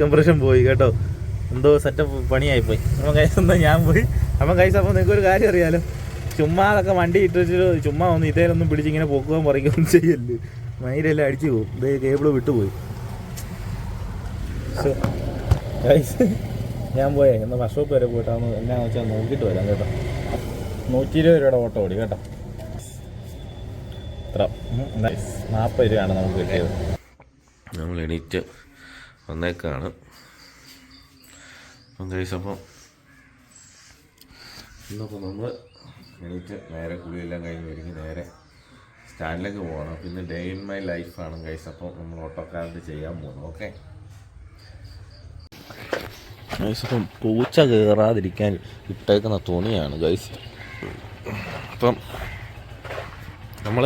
Compression പോയി കേട്ടോ. എന്തോ സെറ്റപ്പ് പണിയായി പോയി അപ്പം കൈസ് എന്താ ഞാൻ പോയി. അപ്പം കൈസ് അപ്പം നിങ്ങൾക്ക് ഒരു കാര്യം അറിയാലോ. ചുമ്മാ അതൊക്കെ വണ്ടി ഇട്ട് വെച്ചിട്ട് ചുമ്മാ ഒന്ന് ഇതേലൊന്നും പിടിച്ച് ഇങ്ങനെ പൊക്കുകയും പറിക്കുകയും ചെയ്യല്ലേ. മയിലെല്ലാം അടിച്ചു പോകും. ഇതേ കേബിൾ വിട്ടുപോയി. ഞാൻ പോയേ. എന്നാൽ വർഷോപ്പ് വരെ പോയിട്ടാണ് എന്നാന്ന് വെച്ചാൽ നോക്കിയിട്ട് വരാം കേട്ടോ. നൂറ്റി ഇരുപത് രൂപയുടെ ഓട്ടോ ഓടി കേട്ടോ. ഇത്ര. നാൽപ്പത് രൂപയാണ് നമുക്ക് കിട്ടിയത്. നമ്മൾ എണീറ്റ് വന്നേക്കാണ്. അപ്പം കഴിച്ച് അപ്പം നമ്മൾ എണീറ്റ് നേരെ കുളിയെല്ലാം കഴിഞ്ഞ് ഒരുങ്ങി നേരെ സ്റ്റാൻഡിലേക്ക് പോകണം. പിന്നെ ഡേ ഇൻ മൈ ലൈഫാണ് കഴിച്ച് അപ്പം നമ്മൾ ഓട്ടോക്കാരന്റെ ചെയ്യാൻ പോകുന്നത്. ഓക്കെ? ഗൈസ് അപ്പം പൂച്ച കയറാതിരിക്കാൻ ഇട്ടേക്കുന്ന തുണിയാണ് ഗൈസ്. അപ്പം നമ്മൾ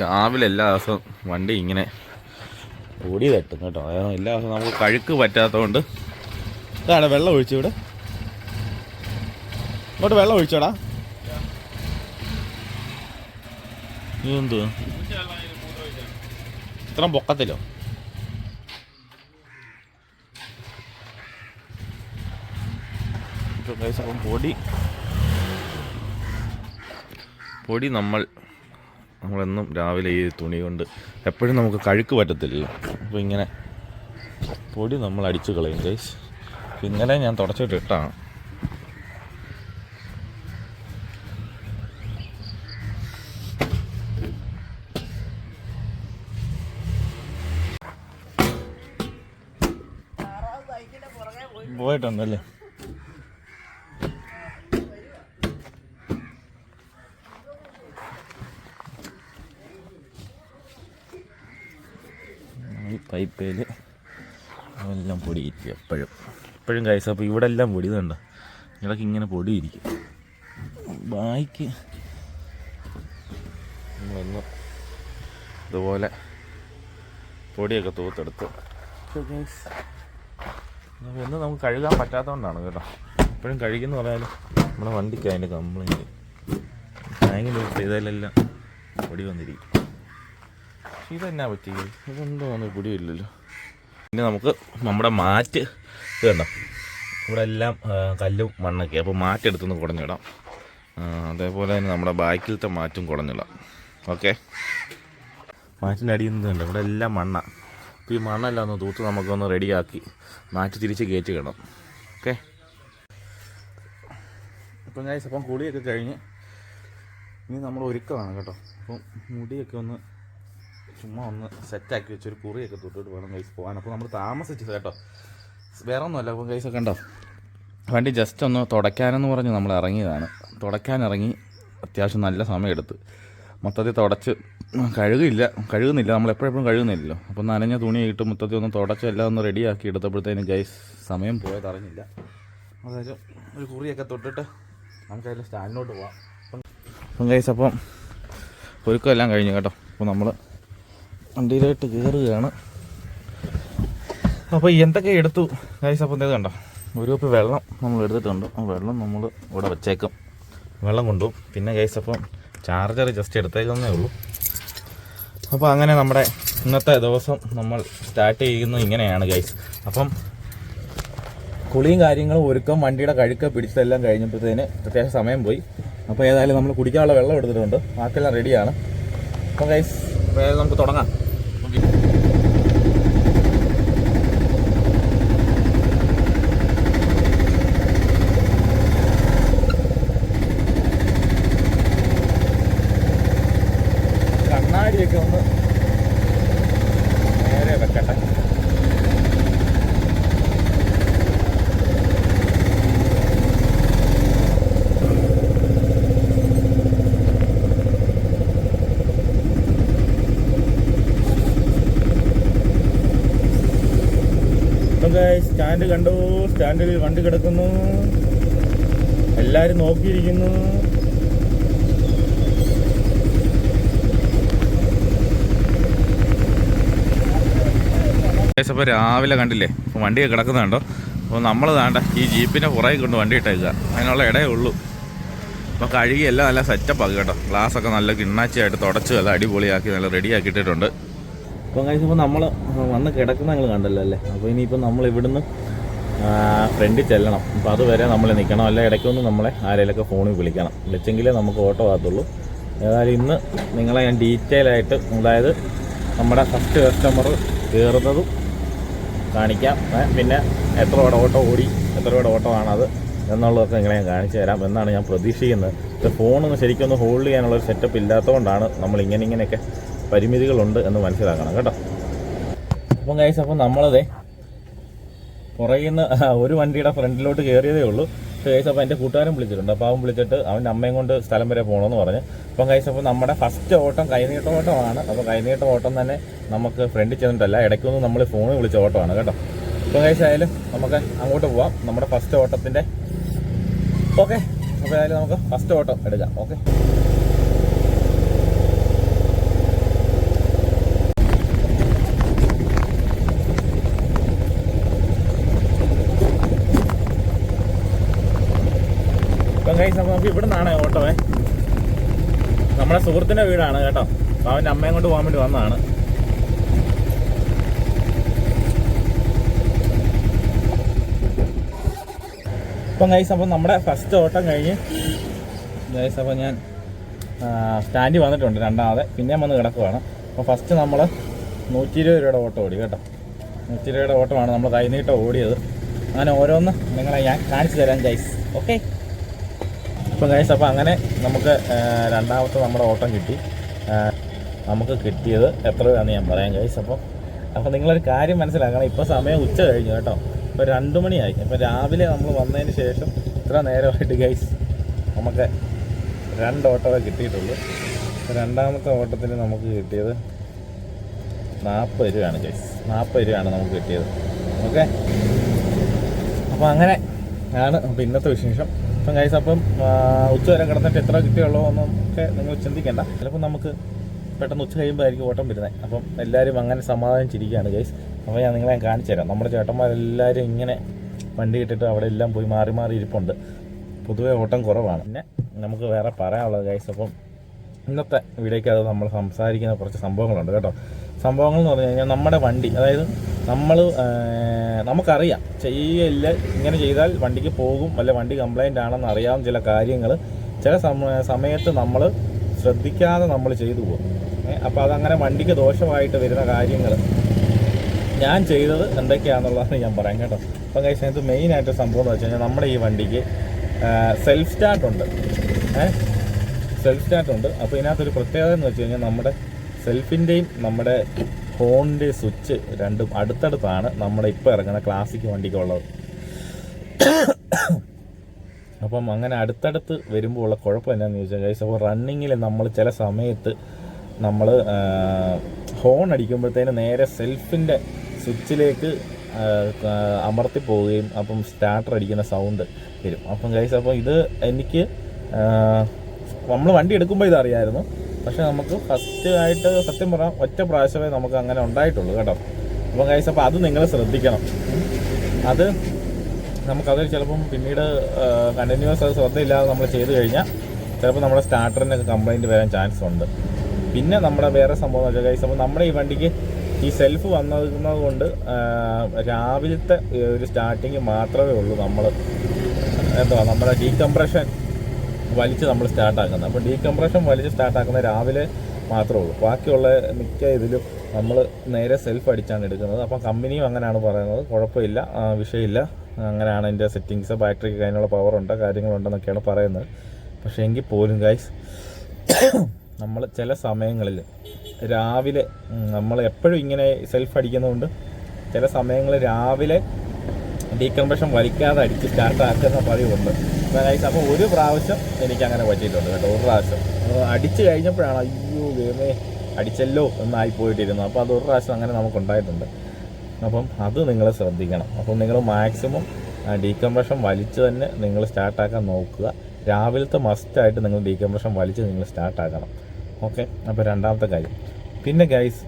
രാവിലെ എല്ലാ ദിവസവും വണ്ടി ഇങ്ങനെ ഓടി തട്ടും കേട്ടോ. എല്ലാ ദിവസവും നമുക്ക് കഴുക്ക് പറ്റാത്തതുകൊണ്ട്. ഇതാണ് വെള്ളം ഒഴിച്ചു ഇവിടെ. ഇങ്ങോട്ട് വെള്ളം ഒഴിച്ചോടാ. എന്ത്? ഇത്ര പൊക്കത്തിലോ? ഇപ്പൊ guys അപ്പം പൊടി. പൊടി നമ്മൾ നമ്മളെന്നും രാവിലെ ഈ തുണി കൊണ്ട് എപ്പോഴും നമുക്ക് കഴുക്ക് പറ്റത്തില്ലല്ലോ അപ്പോൾ ഇങ്ങനെ പൊടി നമ്മൾ അടിച്ചു കളയും ഗൈസ് ഇങ്ങനെ ഞാൻ തുടച്ചിട്ട് ഇട്ടാണ് പോയിട്ടുണ്ടല്ലേ ഈ പൈപ്പേൽ പൊടിയിരിക്കും എപ്പോഴും. എപ്പോഴും കൈസ് അപ്പോൾ ഇവിടെ എല്ലാം പൊടി ഇതുണ്ട് ഇടയ്ക്ക് ഇങ്ങനെ പൊടിയിരിക്കും ബായിക്ക് വന്നു. ഇതുപോലെ പൊടിയൊക്കെ തൂത്തെടുത്ത്. ഇന്ന് നമുക്ക് കഴുകാൻ പറ്റാത്തതുകൊണ്ടാണ് കേട്ടോ. എപ്പോഴും കഴുകുന്ന പറഞ്ഞാലും നമ്മുടെ വണ്ടിക്ക് അതിന്റെ കംപ്ലൈന്റ് ടാങ്കിൽ ചെയ്താലെല്ലാം പൊടി വന്നിരിക്കും. ഇതെന്നാ പറ്റി ഇതെന്തോ പൊടിയില്ലല്ലോ. പിന്നെ നമുക്ക് നമ്മുടെ മാറ്റ് വേണ്ട ഇവിടെ എല്ലാം കല്ലും മണ്ണൊക്കെ അപ്പോൾ മാറ്റ് എടുത്തു നിന്ന് കുടഞ്ഞിടാം അതേപോലെ തന്നെ നമ്മുടെ ബാക്കിലത്തെ മാറ്റും കുടഞ്ഞിടാം. ഓക്കെ? മാറ്റിന്റെ അടിയിൽ നിന്ന് ഉണ്ട് ഇവിടെ എല്ലാം മണ്ണാണ് അപ്പോൾ ഈ മണ്ണെല്ലാം ഒന്ന് തൂത്ത് നമുക്കൊന്ന് റെഡിയാക്കി മാറ്റി തിരിച്ച് കയറ്റി കിടണം ഓക്കെ? ഇപ്പം ഞാൻ അപ്പം കുളിയൊക്കെ കഴിഞ്ഞ് ഇനി നമ്മൾ ഒരുക്കമാണ് കേട്ടോ. അപ്പം മുടിയൊക്കെ ഒന്ന് ചുമ്മാ ഒന്ന് സെറ്റാക്കി വെച്ചൊരു കുറിയൊക്കെ തൊട്ടിട്ട് വേണം കൈസ് പോകാൻ. അപ്പോൾ നമ്മൾ താമസിച്ചത് കേട്ടോ. വേറെ ഒന്നുമല്ല അപ്പം കൈസൊക്കെ ഉണ്ടോ വണ്ടി ജസ്റ്റ് ഒന്ന് തുടയ്ക്കാനെന്ന് പറഞ്ഞ് നമ്മൾ ഇറങ്ങിയതാണ്. തുടയ്ക്കാൻ ഇറങ്ങി അത്യാവശ്യം നല്ല സമയമെടുത്ത്. മൊത്തത്തിൽ തുടച്ച് കഴുകില്ല. കഴുകുന്നില്ല. നമ്മൾ എപ്പോഴെപ്പോഴും കഴുകുന്നില്ലല്ലോ. അപ്പോൾ നനഞ്ഞ തുണി ഇട്ട് മൊത്തത്തിൽ ഒന്ന് തുടച്ച് എല്ലാം ഒന്ന് റെഡിയാക്കി എടുത്തപ്പോഴത്തേന് ഗൈസ് സമയം പോയത് അറിഞ്ഞില്ല. അതായത് ഒരു കുറിയൊക്കെ തൊട്ടിട്ട് നമുക്ക് അതിൽ സ്റ്റാൻഡിലോട്ട് പോവാം. അപ്പം ഗൈസ് അപ്പം ഒരുക്കം എല്ലാം കഴിഞ്ഞു കേട്ടോ. അപ്പോൾ നമ്മൾ വണ്ടിയിലോട്ട് കയറുകയാണ് അപ്പോൾ എന്തൊക്കെ എടുത്തു? ഗൈസ് അപ്പം ഇത് കണ്ടോ? ഒരു കപ്പ് വെള്ളം നമ്മൾ എടുത്തിട്ടുണ്ട്. ആ വെള്ളം നമ്മൾ ഇവിടെ വെച്ചേക്കും. വെള്ളം കൊണ്ടുപോകും പിന്നെ ഗൈസ് അപ്പം ചാർജർ ജസ്റ്റ് എടുത്തേക്കുന്നേ ഉള്ളൂ. അപ്പോൾ അങ്ങനെ നമ്മുടെ ഇന്നത്തെ ദിവസം നമ്മൾ സ്റ്റാർട്ട് ചെയ്യുന്നത് ഇങ്ങനെയാണ് ഗൈസ് അപ്പം കുളിയും കാര്യങ്ങളും ഒരുക്കം വണ്ടിയുടെ കഴുക്ക പിടിച്ചതെല്ലാം കഴിഞ്ഞപ്പോഴത്തേന് അത്യാവശ്യം സമയം പോയി. അപ്പോൾ ഏതായാലും നമ്മൾ കുടിക്കാനുള്ള വെള്ളം എടുത്തിട്ടുണ്ട്. ബാക്കിയെല്ലാം റെഡിയാണ് അപ്പോൾ ഗൈസ് നമുക്ക് തുടങ്ങാം. കണ്ണാടിയൊക്കെ ഒന്ന് നേരെ വെക്കട്ടെ. സ്റ്റാൻഡ് കണ്ടു? സ്റ്റാൻഡിൽ വണ്ടി കിടക്കുന്നു. എല്ലാവരും നോക്കിയിരിക്കുന്നു. അപ്പോൾ രാവിലെ കണ്ടില്ലേ? അപ്പോൾ വണ്ടിയൊക്കെ കിടക്കുന്നുണ്ടോ അപ്പോൾ നമ്മൾ താണ്ട ഈ ജീപ്പിനെ പുറകെ കൊണ്ട് വണ്ടി ഇട്ടേക്കുക അതിനുള്ള ഇടയേ ഉള്ളൂ. അപ്പോൾ കഴുകി എല്ലാം നല്ല സെറ്റപ്പ് ആക്കി കേട്ടോ. ഗ്ലാസ്സൊക്കെ നല്ല കിണ്ണാച്ചിയായിട്ട് തുടച്ച് നല്ല അടിപൊളിയാക്കി നല്ല റെഡി ആക്കിയിട്ടിട്ടുണ്ട് അപ്പോൾ കഴിച്ചപ്പോൾ നമ്മൾ വന്ന് കിടക്കുന്ന നിങ്ങൾ കണ്ടല്ലോ അല്ലേ? അപ്പോൾ ഇനിയിപ്പോൾ നമ്മൾ ഇവിടുന്ന് ഫ്രണ്ടിൽ ചെല്ലണം. അപ്പോൾ അതുവരെ നമ്മൾ നിൽക്കണം അല്ല ഇടയ്ക്കൊന്ന് നമ്മളെ ആരെങ്കിലൊക്കെ ഫോണിൽ വിളിക്കണം. വിളിച്ചെങ്കിലേ നമുക്ക് ഓട്ടോ ആകത്തുള്ളൂ. ഏതായാലും ഇന്ന് നിങ്ങളെ ഞാൻ ഡീറ്റെയിൽ ആയിട്ട് അതായത് നമ്മുടെ ഫസ്റ്റ് കസ്റ്റമർ കയറുന്നതും കാണിക്കാം. പിന്നെ എത്ര രൂപയുടെ ഓട്ടോ ഓടി എത്ര രൂപയുടെ ഓട്ടോ ആണത് എന്നുള്ളതൊക്കെ ഇങ്ങനെ ഞാൻ കാണിച്ചു തരാം എന്നാണ് ഞാൻ പ്രതീക്ഷിക്കുന്നത്. ഇത് ഫോണൊന്ന് ഒന്ന് ഹോൾഡ് ചെയ്യാനുള്ള ഒരു സെറ്റപ്പ് ഇല്ലാത്തതുകൊണ്ടാണ് നമ്മൾ ഇങ്ങനെ ഇങ്ങനെയൊക്കെ പരിമിതികളുണ്ട് എന്ന് മനസ്സിലാക്കണം കേട്ടോ. അപ്പം കഴിച്ചപ്പം നമ്മളതേ പുറകിൽ നിന്ന് ഒരു വണ്ടിയുടെ ഫ്രണ്ടിലോട്ട് കയറിയതേ ഉള്ളൂ. കഴിച്ച് അപ്പോൾ എന്റെ കൂട്ടുകാരൻ വിളിച്ചിട്ടുണ്ട്. അപ്പോൾ അവൻ വിളിച്ചിട്ട് അവന്റെ അമ്മയും കൊണ്ട് സ്ഥലം വരെ പോകണമെന്ന് പറഞ്ഞു. അപ്പം കഴിച്ച് അപ്പോൾ നമ്മുടെ ഫസ്റ്റ് ഓട്ടം കൈനീട്ട ഓട്ടമാണ്. അപ്പോൾ കൈനീട്ട ഓട്ടം തന്നെ നമുക്ക് ഫ്രണ്ടിൽ ചെന്നിട്ടല്ല ഇടയ്ക്കൊന്നും നമ്മൾ ഫോണിൽ വിളിച്ച ഓട്ടമാണ് കേട്ടോ. അപ്പോൾ ആയാലും നമുക്ക് അങ്ങോട്ട് പോവാം. നമ്മുടെ ഫസ്റ്റ് ഓട്ടത്തിന്റെ ഓക്കെ അപ്പോൾ ഏതായാലും നമുക്ക് ഫസ്റ്റ് ഓട്ടം എടുക്കാം. ഓക്കെ ഇപ്പം അപ്പോൾ നമുക്ക് ഇവിടെ നിന്നാണ് ഓട്ടോ നമ്മുടെ സുഹൃത്തിന്റെ വീടാണ് കേട്ടോ. അപ്പോൾ അവന്റെ അമ്മയും കൊണ്ട് പോകാൻ വേണ്ടി വന്നതാണ്. ഇപ്പം ഗൈസ് അപ്പം നമ്മുടെ ഫസ്റ്റ് ഓട്ടം കഴിഞ്ഞ് ഗൈസ് അപ്പം ഞാൻ സ്റ്റാൻഡിൽ വന്നിട്ടുണ്ട് രണ്ടാമത്. പിന്നെയും വന്ന് കിടക്കുവാണ്. അപ്പോൾ ഫസ്റ്റ് നമ്മൾ നൂറ്റി ഇരുപത് രൂപയുടെ ഓട്ടം ഓടി കേട്ടോ. നൂറ്റി രൂപയുടെ ഓട്ടമാണ് നമ്മൾ കൈനീട്ടം ഓടിയത്. അങ്ങനെ ഓരോന്ന് നിങ്ങളെ ഞാൻ കാണിച്ചു തരാം ഗൈസ് ഓക്കെ ഇപ്പം ഗൈസ് അപ്പോൾ അങ്ങനെ നമുക്ക് രണ്ടാമത്തെ നമ്മുടെ ഓട്ടം കിട്ടി. നമുക്ക് കിട്ടിയത് എത്ര രൂപയാണെന്ന് ഞാൻ പറയാം ഗൈസ് അപ്പോൾ അപ്പോൾ നിങ്ങളൊരു കാര്യം മനസ്സിലാക്കണം. ഇപ്പോൾ സമയം ഉച്ച കഴിഞ്ഞു കേട്ടോ. ഇപ്പോൾ രണ്ട് മണിയായി. അപ്പോൾ രാവിലെ നമ്മൾ വന്നതിന് ശേഷം ഇത്ര നേരമായിട്ട് ഗൈസ് നമുക്ക് രണ്ട് ഓട്ടമേ കിട്ടിയിട്ടുള്ളൂ. രണ്ടാമത്തെ ഓട്ടത്തിന് നമുക്ക് കിട്ടിയത് നാൽപ്പത് രൂപയാണ് ഗൈസ് നാൽപ്പത് രൂപയാണ് നമുക്ക് കിട്ടിയത്. ഓക്കെ അപ്പോൾ അങ്ങനെ ആണ് അപ്പോൾ ഇന്നത്തെ വിശേഷം. അപ്പം ഗൈസ് അപ്പം ഉച്ച വരെ കിടന്നിട്ട് എത്ര കിട്ടിയുള്ളൂ എന്നും ഒക്കെ നിങ്ങൾ ചിന്തിക്കേണ്ട. ചിലപ്പോൾ നമുക്ക് പെട്ടെന്ന് ഉച്ച കഴിയുമ്പോഴായിരിക്കും ഓട്ടം വരുന്നത്. അപ്പം എല്ലാവരും അങ്ങനെ സമാധാനം ചിരിക്കുകയാണ് ഗൈസ് അപ്പോൾ ഞാൻ നിങ്ങളെ കാണിച്ചു തരാം. നമ്മുടെ ചേട്ടന്മാരെല്ലാവരും ഇങ്ങനെ വണ്ടി ഇട്ടിട്ട് അവിടെ എല്ലാം പോയി മാറി മാറി ഇരിപ്പുണ്ട്. പൊതുവേ ഓട്ടം കുറവാണ്. പിന്നെ നമുക്ക് വേറെ പറയാനുള്ളത് ഗൈസ് അപ്പം ഇന്നത്തെ വീഡിയോയ്ക്ക് അത് നമ്മൾ സംസാരിക്കുന്ന കുറച്ച് സംഭവങ്ങളുണ്ട് കേട്ടോ. സംഭവങ്ങൾ എന്ന് പറഞ്ഞു കഴിഞ്ഞാൽ നമ്മുടെ വണ്ടി അതായത് നമ്മൾ നമുക്കറിയാം. ചെയ്യില്ല ഇങ്ങനെ ചെയ്താൽ വണ്ടിക്ക് പോകും വല്ല വണ്ടി കംപ്ലൈന്റ് ആണെന്ന് അറിയാവുന്ന ചില കാര്യങ്ങൾ ചില സമ- സമയത്ത് നമ്മൾ ശ്രദ്ധിക്കാതെ നമ്മൾ ചെയ്തു പോകും. അപ്പോൾ അതങ്ങനെ വണ്ടിക്ക് ദോഷമായിട്ട് വരുന്ന കാര്യങ്ങൾ ഞാൻ ചെയ്തത് എന്തൊക്കെയാണെന്നുള്ളതാണ് ഞാൻ പറയാം കേട്ടോ. അപ്പം കഴിച്ച ഇത് മെയിനായിട്ട് സംഭവം എന്ന് വെച്ച് കഴിഞ്ഞാൽ നമ്മുടെ ഈ വണ്ടിക്ക് സെൽഫ് സ്റ്റാർട്ടുണ്ട് ഏഹ് സെൽഫ് സ്റ്റാർട്ടുണ്ട് അപ്പോൾ ഇതിനകത്തൊരു പ്രത്യേകത എന്ന് വെച്ച് കഴിഞ്ഞാൽ നമ്മുടെ സെൽഫിന്റെയും നമ്മുടെ ഹോണിന്റെ സ്വിച്ച് രണ്ടും അടുത്തടുത്താണ് നമ്മുടെ ഇപ്പോൾ ഇറങ്ങുന്ന ക്ലാസിക് വണ്ടിക്കുള്ളത് അപ്പം അങ്ങനെ അടുത്തടുത്ത് വരുമ്പോൾ ഉള്ള കുഴപ്പം എന്താണെന്ന് ചോദിച്ചാൽ ഗൈസ് അപ്പോൾ റണ്ണിങ്ങിൽ നമ്മൾ ചില സമയത്ത് നമ്മൾ ഹോൺ അടിക്കുമ്പോഴത്തേന് നേരെ സെൽഫിന്റെ സ്വിച്ചിലേക്ക് അമർത്തി പോവുകയും അപ്പം സ്റ്റാർട്ടർ അടിക്കുന്ന സൗണ്ട് വരും. അപ്പം ഗൈസ് അപ്പോൾ ഇത് എനിക്ക് നമ്മൾ വണ്ടി എടുക്കുമ്പോൾ ഇതറിയായിരുന്നു. പക്ഷെ നമുക്ക് ഫസ്റ്റ് ആയിട്ട് സത്യം പറഞ്ഞാൽ ഒറ്റ പ്രാവശ്യമേ നമുക്ക് അങ്ങനെ ഉണ്ടായിട്ടുള്ളൂ കേട്ടോ. അപ്പം കഴിച്ച അപ്പോൾ അത് നിങ്ങൾ ശ്രദ്ധിക്കണം. അത് നമുക്കത് ചിലപ്പം പിന്നീട് കണ്ടിന്യൂസ് അത് ശ്രദ്ധയില്ലാതെ നമ്മൾ ചെയ്തു കഴിഞ്ഞാൽ ചിലപ്പോൾ നമ്മുടെ സ്റ്റാർട്ടറിനൊക്കെ കംപ്ലൈന്റ് വരാൻ ചാൻസ് ഉണ്ട്. പിന്നെ നമ്മുടെ വേറെ സംഭവം എന്ന് വെച്ചാൽ കഴിച്ചപ്പോൾ നമ്മുടെ ഈ വണ്ടിക്ക് ഈ സെൽഫ് വന്നത് കൊണ്ട് രാവിലത്തെ ഒരു സ്റ്റാർട്ടിങ് മാത്രമേ ഉള്ളൂ നമ്മൾ എന്താ നമ്മുടെ ഡീകംപ്രഷൻ വലിച്ച് നമ്മൾ സ്റ്റാർട്ടാക്കുന്നത് അപ്പോൾ ഡീകംപ്രഷൻ വലിച്ച് സ്റ്റാർട്ടാക്കുന്നത് രാവിലെ മാത്രമേ ഉള്ളൂ. ബാക്കിയുള്ള മിക്ക ഇതിലും നമ്മൾ നേരെ സെൽഫ് അടിച്ചാണ് എടുക്കുന്നത്. അപ്പോൾ കമ്പനിയും അങ്ങനെയാണ് പറയുന്നത്. കുഴപ്പമില്ല വിഷയമില്ല. അങ്ങനെയാണ് അതിന്റെ സെറ്റിങ്സ് ബാറ്ററിക്ക് അതിനുള്ള പവറുണ്ട് കാര്യങ്ങളുണ്ടെന്നൊക്കെയാണ് പറയുന്നത്. പക്ഷേ എങ്കിൽ പോലും ഗൈസ് നമ്മൾ ചില സമയങ്ങളിൽ രാവിലെ നമ്മൾ എപ്പോഴും ഇങ്ങനെ സെൽഫ് അടിക്കുന്നതുകൊണ്ട് ചില സമയങ്ങളിൽ രാവിലെ ഡീകംപ്രഷൻ വലിക്കാതെ അടിച്ച് സ്റ്റാർട്ടാക്കുന്ന പതിവുണ്ട്. ഗൈസ് അപ്പോൾ ഒരു പ്രാവശ്യം എനിക്ക് അങ്ങനെ പറ്റിയിട്ടുണ്ട് കേട്ടോ ഒരു പ്രാവശ്യം. അടിച്ചു കഴിഞ്ഞപ്പോഴാണ് അയ്യോ വേമേ അടിച്ചല്ലോ എന്നായി പോയിട്ടിരുന്നു അപ്പോൾ അത് ഒരു പ്രാവശ്യം അങ്ങനെ നമുക്കുണ്ടായിട്ടുണ്ട്. അപ്പം അത് നിങ്ങൾ ശ്രദ്ധിക്കണം. അപ്പം നിങ്ങൾ മാക്സിമം ഡീകംപ്രഷൻ വലിച്ച് തന്നെ നിങ്ങൾ സ്റ്റാർട്ടാക്കാൻ നോക്കുക. രാവിലത്തെ മസ്റ്റായിട്ട് നിങ്ങൾ ഡീകംപ്രഷൻ വലിച്ച് നിങ്ങൾ സ്റ്റാർട്ടാക്കണം ഓക്കെ അപ്പോൾ രണ്ടാമത്തെ കാര്യം. പിന്നെ ഗൈസ്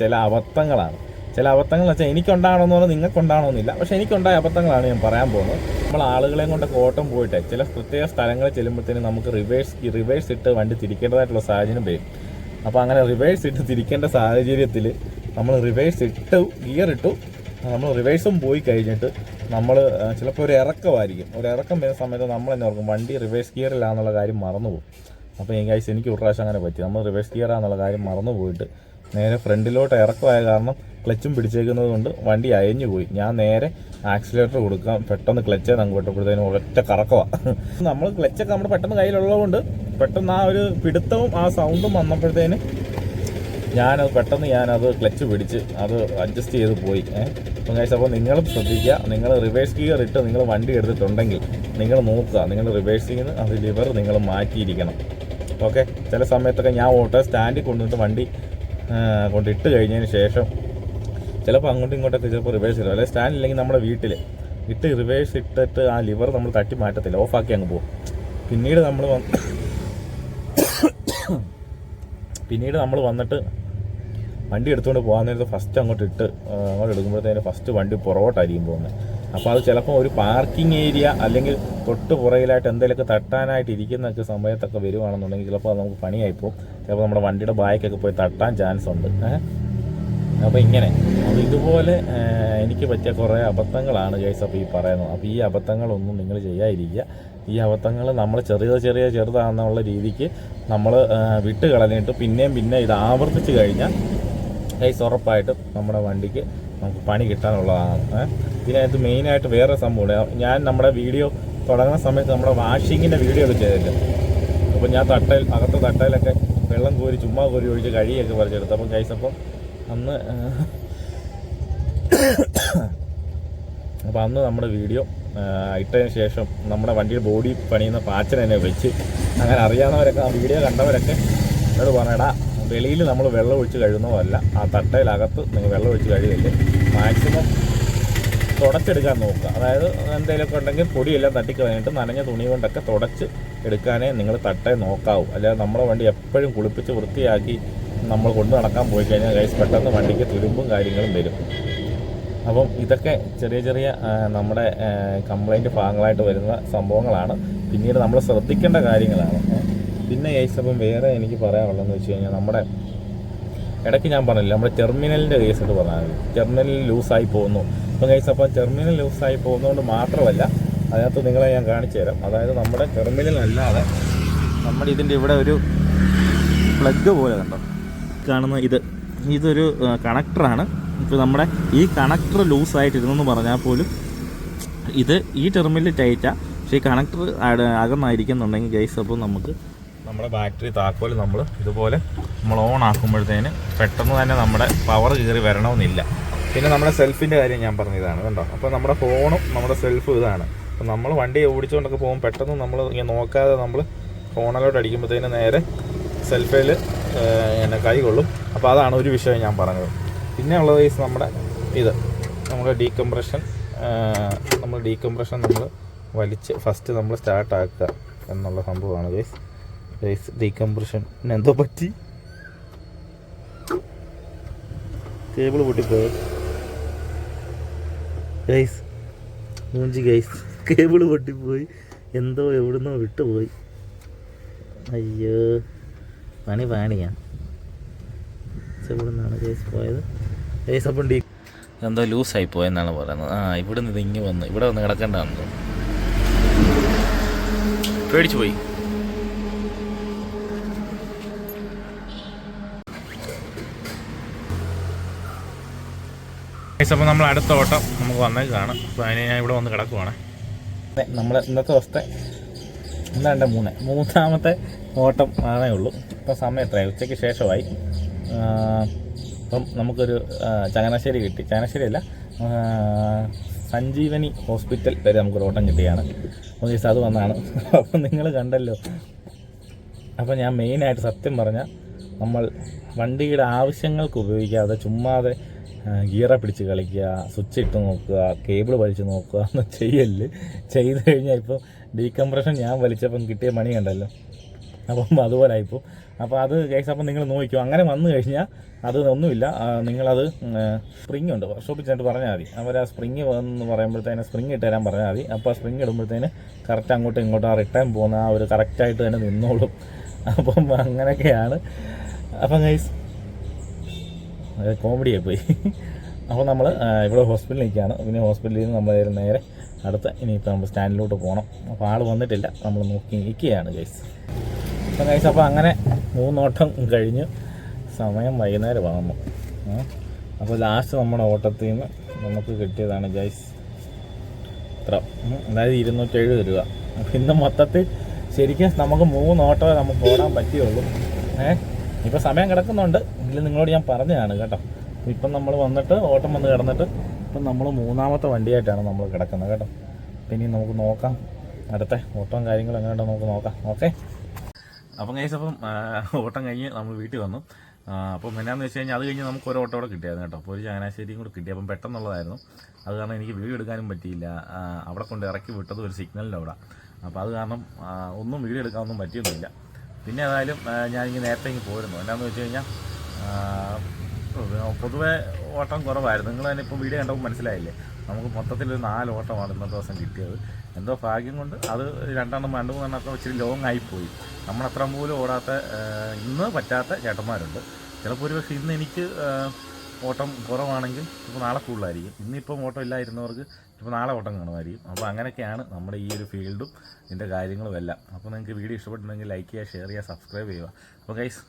ചില അബദ്ധങ്ങളാണ്. ചില അബദ്ധങ്ങൾ വെച്ചാൽ എനിക്കുണ്ടാകണമെന്ന് പറഞ്ഞാൽ നിങ്ങൾക്കുണ്ടാകണമെന്നില്ല പക്ഷേ എനിക്കുണ്ടായ അബദ്ധങ്ങളാണ് ഞാൻ പറയാൻ പോകുന്നത്. നമ്മൾ ആളുകളെയും കൊണ്ട് കോട്ടം പോയിട്ട് ചില പ്രത്യേക സ്ഥലങ്ങളിൽ ചെല്ലുമ്പോഴത്തേനും നമുക്ക് റിവേഴ്സ് റിവേഴ്സ് ഇട്ട് വണ്ടി തിരിക്കേണ്ടതായിട്ടുള്ള സാഹചര്യം വരും. അപ്പോൾ അങ്ങനെ റിവേഴ്സ് ഇട്ട് തിരിക്കേണ്ട സാഹചര്യത്തിൽ നമ്മൾ റിവേഴ്സ് ഇട്ടു ഗിയർ ഇട്ടു നമ്മൾ റിവേഴ്സും പോയി കഴിഞ്ഞിട്ട് നമ്മൾ ചിലപ്പോൾ ഒരു ഇറക്കമായിരിക്കും. ഒരു ഇറക്കം വരുന്ന സമയത്ത് നമ്മൾ തന്നെ ഓർക്കും വണ്ടി റിവേഴ്സ് ഗിയറിലാണെന്നുള്ള കാര്യം മറന്നു പോകും. അപ്പോൾ ഈ ഗൈസ് എനിക്ക് ഒരു പ്രാവശ്യം അങ്ങനെ പറ്റി. നമ്മൾ റിവേഴ്സ് ഗിയറാന്നുള്ള കാര്യം മറന്നു പോയിട്ട് നേരെ ഫ്രണ്ടിലോട്ട് ഇറക്കമായ കാരണം ക്ലച്ചും പിടിച്ചേക്കുന്നത് കൊണ്ട് വണ്ടി അയഞ്ഞു പോയി. ഞാൻ നേരെ ആക്സിലേറ്റർ കൊടുക്കാം. പെട്ടെന്ന് ക്ലച്ച് നമുക്ക് അങ്ങോട്ടപ്പോഴത്തേനും ഒറ്റ കറക്കമാണ് നമ്മൾ ക്ലച്ചൊക്കെ നമ്മുടെ പെട്ടെന്ന് കയ്യിലുള്ളതുകൊണ്ട് പെട്ടെന്ന് ആ ഒരു പിടുത്തവും ആ സൗണ്ടും വന്നപ്പോഴത്തേന് ഞാനത് പെട്ടെന്ന് ഞാനത് ക്ലച്ച് പിടിച്ച് അത് അഡ്ജസ്റ്റ് ചെയ്ത് പോയി. അപ്പം കഴിച്ച അപ്പോൾ നിങ്ങളും ശ്രദ്ധിക്കുക. നിങ്ങൾ റിവേഴ്സ് ഗിയർ ഇട്ട് നിങ്ങൾ വണ്ടി എടുത്തിട്ടുണ്ടെങ്കിൽ നിങ്ങൾ നോക്കുക. നിങ്ങൾ റിവേഴ്സ് ചെയ്യുന്ന അത് ലിവർ നിങ്ങൾ മാറ്റിയിരിക്കണം. ഓക്കെ ചില സമയത്തൊക്കെ ഞാൻ ഓട്ടോ സ്റ്റാൻഡിൽ കൊണ്ടുവന്നിട്ട് വണ്ടി കൊണ്ടിട്ട് കഴിഞ്ഞതിന് ശേഷം ചിലപ്പോൾ അങ്ങോട്ടും ഇങ്ങോട്ടൊക്കെ ചിലപ്പോൾ റിവേഴ്സ് ഇടും അല്ലെങ്കിൽ സ്റ്റാൻഡ് ഇല്ലെങ്കിൽ നമ്മുടെ വീട്ടിൽ ഇട്ട് റിവേഴ്സ് ഇട്ടിട്ട് ആ ലിവർ നമ്മൾ തട്ടി മാറ്റത്തില്ല. ഓഫാക്കി അങ്ങ് പോകും. പിന്നീട് നമ്മൾ വന്ന് പിന്നീട് നമ്മൾ വന്നിട്ട് വണ്ടി എടുത്തുകൊണ്ട് പോകാൻ നേരത്ത് ഫസ്റ്റ് അങ്ങോട്ട് ഇട്ട് അങ്ങോട്ട് എടുക്കുമ്പോഴത്തേന് ഫസ്റ്റ് വണ്ടി പുറകോട്ടായിരിക്കും പോകുന്നത്. അപ്പോൾ അത് ചിലപ്പോൾ ഒരു പാർക്കിംഗ് ഏരിയ അല്ലെങ്കിൽ തൊട്ട് പുറകിലായിട്ട് എന്തെങ്കിലുമൊക്കെ തട്ടാനായിട്ട് ഇരിക്കുന്നൊക്കെ സമയത്തൊക്കെ വരുവാണെന്നുണ്ടെങ്കിൽ ചിലപ്പോൾ അത് നമുക്ക് പോകും. ചിലപ്പോൾ നമ്മുടെ വണ്ടിയുടെ ബായ്ക്കൊക്കെ പോയി തട്ടാൻ ചാൻസ് ഉണ്ട്. ഏഹ്? അപ്പോൾ ഇങ്ങനെ. അപ്പോൾ ഇതുപോലെ എനിക്ക് പറ്റിയ കുറേ അബദ്ധങ്ങളാണ് ഗൈസ് അപ്പോൾ ഈ പറയുന്നത്. അപ്പോൾ ഈ അബദ്ധങ്ങളൊന്നും നിങ്ങൾ ചെയ്യാതിരിക്കുക. ഈ അബദ്ധങ്ങൾ നമ്മൾ ചെറിയ ചെറിയ ചെറുതാണെന്നുള്ള രീതിക്ക് നമ്മൾ വിട്ട് കളഞ്ഞിട്ട് പിന്നെയും പിന്നെ ഇത് ആവർത്തിച്ച് കഴിഞ്ഞാൽ ഗൈസ് ഉറപ്പായിട്ടും നമ്മുടെ വണ്ടിക്ക് നമുക്ക് പണി കിട്ടാനുള്ളതാണ്. ഇതിനകത്ത് മെയിനായിട്ട് വേറെ സംഭവമുണ്ട്. ഞാൻ നമ്മുടെ വീഡിയോ തുടങ്ങുന്ന സമയത്ത് നമ്മുടെ വാഷിങ്ങിന്റെ വീഡിയോ ഒക്കെ ചെയ്തില്ല അപ്പോൾ ഞാൻ തട്ടയിൽ അകത്ത് തട്ടയിലൊക്കെ വെള്ളം കോരി ചുമ്മാ കോരി ഒഴിച്ച് കഴിയൊക്കെ പറിച്ചെടുത്തു. അപ്പം ഗൈസ് അപ്പം അന്ന് അപ്പോൾ അന്ന് നമ്മുടെ വീഡിയോ ഇട്ടതിന് ശേഷം നമ്മുടെ വണ്ടിയുടെ ബോഡി പണിയുന്ന പാച്ചൻ എന്നെ വെച്ച്. അങ്ങനെ അറിയാവുന്നവരൊക്കെ ആ വീഡിയോ കണ്ടവരൊക്കെ എന്നോട് പറഞ്ഞടാ വെളിയിൽ നമ്മൾ വെള്ളം ഒഴിച്ച് കഴുകുന്നതല്ല. ആ തട്ടയിലകത്ത് നിങ്ങൾ വെള്ളം ഒഴിച്ച് കഴുകില്ലേ മാക്സിമം തുടച്ചെടുക്കാൻ നോക്കുക. അതായത് എന്തെങ്കിലുമൊക്കെ ഉണ്ടെങ്കിൽ പൊടിയെല്ലാം തട്ടിക്കളഞ്ഞിട്ട് നനഞ്ഞ തുണി കൊണ്ടൊക്കെ തുടച്ച് എടുക്കാനേ നിങ്ങൾ തട്ടേ നോക്കാവൂ. അല്ലാതെ നമ്മുടെ വണ്ടി എപ്പോഴും കുളിപ്പിച്ച് വൃത്തിയാക്കി നമ്മൾ കൊണ്ടു നടക്കാൻ പോയി കഴിഞ്ഞാൽ ഗൈസ് പെട്ടെന്ന് വണ്ടിക്ക് തുരുമ്പും കാര്യങ്ങളും വരും. അപ്പം ഇതൊക്കെ ചെറിയ ചെറിയ നമ്മുടെ കംപ്ലൈന്റ് ഭാഗങ്ങളായിട്ട് വരുന്ന സംഭവങ്ങളാണ്. പിന്നീട് നമ്മൾ ശ്രദ്ധിക്കേണ്ട കാര്യങ്ങളാണ്. പിന്നെ കേസ് അപ്പം വേറെ എനിക്ക് പറയാനുള്ളതെന്ന് വെച്ച് കഴിഞ്ഞാൽ നമ്മുടെ ഇടയ്ക്ക് ഞാൻ പറഞ്ഞില്ല നമ്മുടെ ടെർമിനലിന്റെ കേസ് എന്ന് പറഞ്ഞാൽ ടെർമിനൽ ലൂസായി പോകുന്നു. അപ്പം ഗൈസ് അപ്പം ടെർമിനൽ ലൂസായി പോകുന്നതുകൊണ്ട് മാത്രമല്ല അതിനകത്ത് നിങ്ങളെ ഞാൻ കാണിച്ചു തരാം. അതായത് നമ്മുടെ ടെർമിനൽ അല്ലാതെ നമ്മുടെ ഇതിന്റെ ഇവിടെ ഒരു പ്ലഗ് പോലെ കണ്ടോ? കാണുന്ന ഇത് ഇതൊരു കണക്ടറാണ്. ഇപ്പോൾ നമ്മുടെ ഈ കണക്ടർ ലൂസായിട്ടിരുന്നെന്ന് പറഞ്ഞാൽ പോലും ഇത് ഈ ടെർമിനൽ ടൈറ്റാ. പക്ഷേ ഈ കണക്ടർ അകന്നായിരിക്കുന്നുണ്ടെങ്കിൽ ഗൈസ് അപ്പോൾ നമുക്ക് നമ്മുടെ ബാറ്ററി താക്കോൽ നമ്മൾ ഇതുപോലെ നമ്മൾ ഓൺ ആക്കുമ്പോഴത്തേന് പെട്ടെന്ന് തന്നെ നമ്മുടെ പവർ കയറി വരണമെന്നില്ല. പിന്നെ നമ്മുടെ സെൽഫിന്റെ കാര്യം ഞാൻ പറഞ്ഞതാണ് കണ്ടോ? അപ്പോൾ നമ്മുടെ ഫോണും നമ്മുടെ സെൽഫും ഇതാണ്. അപ്പോൾ നമ്മൾ വണ്ടി ഓടിച്ചുകൊണ്ടൊക്കെ പോകുമ്പോൾ പെട്ടെന്ന് നമ്മൾ ഇങ്ങനെ നോക്കാതെ നമ്മൾ ഫോണിലോട്ട് അടിക്കുമ്പോഴത്തേന് നേരെ സെൽഫിൽ എന്നെ കൈകൊള്ളും. അപ്പോൾ അതാണ് ഒരു വിഷയം ഞാൻ പറഞ്ഞത്. പിന്നെ ഉള്ളത് ഈസ് നമ്മുടെ ഇത്. നമ്മുടെ ഡീകംപ്രഷൻ നമ്മൾ ഡീകംപ്രഷൻ നമ്മൾ വലിച്ച് ഫസ്റ്റ് നമ്മൾ സ്റ്റാർട്ടാക്കുക എന്നുള്ള സംഭവമാണ് ഗൈസ് ഗൈസ് ഡീകംപ്രഷൻ എന്തോ പറ്റി? കേബിൾ പൊട്ടിപ്പോയി. ഗൈസ് മൂഞ്ചി ഗൈസ് കേബിൾ പൊട്ടിപ്പോയി. എന്തോ എവിടുന്നോ വിട്ടുപോയി. അയ്യോ. പണി പാണിയാ എവിടെ നിന്നാണ് കേസ് പോയത്? കേസ് അപ്പം ഡീ എന്തോ ലൂസായി പോയെന്നാണ് പറയുന്നത്. ആ ഇവിടെ നിന്ന് ഇങ്ങ് വന്ന് ഇവിടെ വന്ന് കിടക്കേണ്ടതാണല്ലോ പേടിച്ചു പോയി. അപ്പോൾ നമ്മൾ അടുത്ത ഓട്ടം നമുക്ക് വന്നേക്കാണ്. അപ്പോൾ അതിന് ഞാൻ ഇവിടെ വന്ന് കിടക്കുവാണ്. നമ്മൾ ഇന്നത്തെ ദിവസത്തെ എന്താണ്ട് മൂന്ന്? മൂന്നാമത്തെ ഓട്ടം ആണേ ഉള്ളൂ. ഇപ്പം സമയം എത്രയായി? ഉച്ചയ്ക്ക് ശേഷമായി. ഇപ്പം നമുക്കൊരു ചങ്ങനാശ്ശേരി കിട്ടി. ചങ്ങനാശ്ശേരി അല്ല സഞ്ജീവനി ഹോസ്പിറ്റൽ വരെ നമുക്കൊരു ഓട്ടം കിട്ടിയാണ്. അപ്പോൾ ദിവസം അത് വന്നാണ്. അപ്പം നിങ്ങൾ കണ്ടല്ലോ. അപ്പോൾ ഞാൻ മെയിനായിട്ട് സത്യം പറഞ്ഞാൽ നമ്മൾ വണ്ടിയുടെ ആവശ്യങ്ങൾക്ക് ഉപയോഗിക്കാതെ ചുമ്മാതെ ഗിയറെ പിടിച്ച് കളിക്കുക സ്വിച്ച് ഇട്ട് നോക്കുക കേബിൾ വലിച്ച് നോക്കുക എന്ന് ചെയ്യൽ. ചെയ്ത് കഴിഞ്ഞാൽ ഇപ്പോൾ ഡീകംപ്രഷൻ ഞാൻ വലിച്ചപ്പം കിട്ടിയ മണി കണ്ടല്ലോ. അപ്പം അതുപോലെ ആയിപ്പോൾ അപ്പോൾ അത് കേസ് അപ്പം നിങ്ങൾ നോക്കിക്കോ. അങ്ങനെ വന്നു കഴിഞ്ഞാൽ അത് ഒന്നുമില്ല. നിങ്ങളത് സ്പ്രിങ് ഉണ്ട്. വർക്ക്ഷോപ്പിൽ ചെന്നിട്ട് പറഞ്ഞാൽ മതി. അവർ ആ സ്പ്രിങ് എന്ന് പറയുമ്പോഴത്തേന് സ്പ്രിങ് ഇട്ട് തരാൻ പറഞ്ഞാൽ മതി. അപ്പോൾ സ്പ്രിങ് ഇടുമ്പോഴത്തേന് കറക്റ്റ് അങ്ങോട്ടും ഇങ്ങോട്ടും ആ റിട്ടേൺ പോകുന്ന ആ ഒരു കറക്റ്റായിട്ട് തന്നെ നിന്നോളും. അപ്പം അങ്ങനെയൊക്കെയാണ്. അപ്പം ഗൈസ് കോമഡിയായി പോയി. അപ്പോൾ നമ്മൾ ഇവിടെ ഹോസ്പിറ്റലിൽ നിൽക്കുകയാണ്. പിന്നെ ഹോസ്പിറ്റലിൽ നിന്ന് നമ്മൾ നേരെ അടുത്ത ഇനിയിപ്പോൾ നമ്മൾ സ്റ്റാൻഡിലോട്ട് പോകണം അപ്പോൾ ആൾ വന്നിട്ടില്ല. നമ്മൾ നോക്കി നിൽക്കുകയാണ് ഗൈസ് അപ്പം ഗൈസ് അപ്പോൾ അങ്ങനെ മൂന്നോട്ടം കഴിഞ്ഞ് സമയം വൈകുന്നേരം വന്നു അപ്പോൾ ലാസ്റ്റ് നമ്മുടെ ഓട്ടത്തിൽ നിന്ന് നമുക്ക് കിട്ടിയതാണ് ഗൈസ് ഇത്ര. അതായത് ഇരുന്നൂറ്റി എഴുപത് രൂപ ഇന്ന് മൊത്തത്തിൽ ശരിക്കും നമുക്ക് മൂന്ന് ഓട്ടോ നമുക്ക് ഓടാൻ പറ്റിയുള്ളൂ. ഏ? ഇപ്പം സമയം കിടക്കുന്നുണ്ട്. എങ്കിലും നിങ്ങളോട് ഞാൻ പറഞ്ഞതാണ് കേട്ടോ. ഇപ്പം നമ്മൾ വന്നിട്ട് ഓട്ടം വന്ന് കിടന്നിട്ട് ഇപ്പം നമ്മൾ മൂന്നാമത്തെ വണ്ടിയായിട്ടാണ് നമ്മൾ കിടക്കുന്നത് കേട്ടോ. പിന്നെ നമുക്ക് നോക്കാം. അടുത്ത ഓട്ടവും കാര്യങ്ങളും എങ്ങനെയുണ്ടോ നമുക്ക് നോക്കാം. ഓക്കെ? അപ്പം കഴിച്ച് അപ്പം ഓട്ടം കഴിഞ്ഞ് നമ്മൾ വീട്ടിൽ വന്നു. അപ്പം എന്നാന്ന് വെച്ച് കഴിഞ്ഞാൽ അത് കഴിഞ്ഞ് നമുക്ക് ഒരു ഓട്ടോ കൂടെ കിട്ടിയായിരുന്നു കേട്ടോ. അപ്പോൾ ഒരു ചങ്ങനാശ്ശേരിയും കൂടെ കിട്ടി. അപ്പം പെട്ടെന്നുള്ളതായിരുന്നു. അത് കാരണം എനിക്ക് വീഡിയോ എടുക്കാനും പറ്റിയില്ല. അവിടെ കൊണ്ട് ഇറക്കി വിട്ടത് ഒരു സിഗ്നലിന്റെ അവിടെ. അപ്പോൾ അത് കാരണം ഒന്നും വീഡിയോ എടുക്കാനൊന്നും പറ്റിയൊന്നുമില്ല. പിന്നെ ഏതായാലും ഞാനിങ്ങനെ നേരത്തെ ഇങ്ങ് പോയിരുന്നു എന്നാന്ന് വെച്ച് കഴിഞ്ഞാൽ പൊതുവേ ഓട്ടം കുറവായിരുന്നു. നിങ്ങൾ തന്നെ ഇപ്പോൾ വീഡിയോ കണ്ടപ്പോൾ മനസ്സിലായില്ലേ? നമുക്ക് മൊത്തത്തിൽ ഒരു നാല് ഓട്ടമാണ് ഇന്നത്തെ ദിവസം കിട്ടിയത്. എന്തോ ഭാഗ്യം കൊണ്ട് അത് രണ്ടെണ്ണം രണ്ട് മൂന്നെണ്ണമൊക്കെ ഇച്ചിരി ലോങ് ആയിപ്പോയി. നമ്മളത്ര പോലും ഓടാത്ത ഇന്ന് പറ്റാത്ത ചേട്ടന്മാരുണ്ട്. ചിലപ്പോൾ ഒരു പക്ഷേ ഇന്ന് എനിക്ക് ഓട്ടം കുറവാണെങ്കിൽ ഇപ്പോൾ നാളെ കൂടുതലായിരിക്കും ഇന്നിപ്പം ഓട്ടം ഇല്ലായിരുന്നവർക്ക് ഇപ്പോൾ നാളെ ഓട്ടം കാണുമായിരിക്കും. അപ്പോൾ അങ്ങനെയൊക്കെയാണ് നമ്മുടെ ഈ ഒരു ഫീൽഡും ഇതിന്റെ കാര്യങ്ങളും എല്ലാം. അപ്പോൾ നിങ്ങൾക്ക് വീഡിയോ ഇഷ്ടപ്പെട്ടിട്ടുണ്ടെങ്കിൽ ലൈക്ക് ചെയ്യുക ഷെയർ ചെയ്യുക സബ്സ്ക്രൈബ് ചെയ്യുക. അപ്പോൾ ഗൈസ്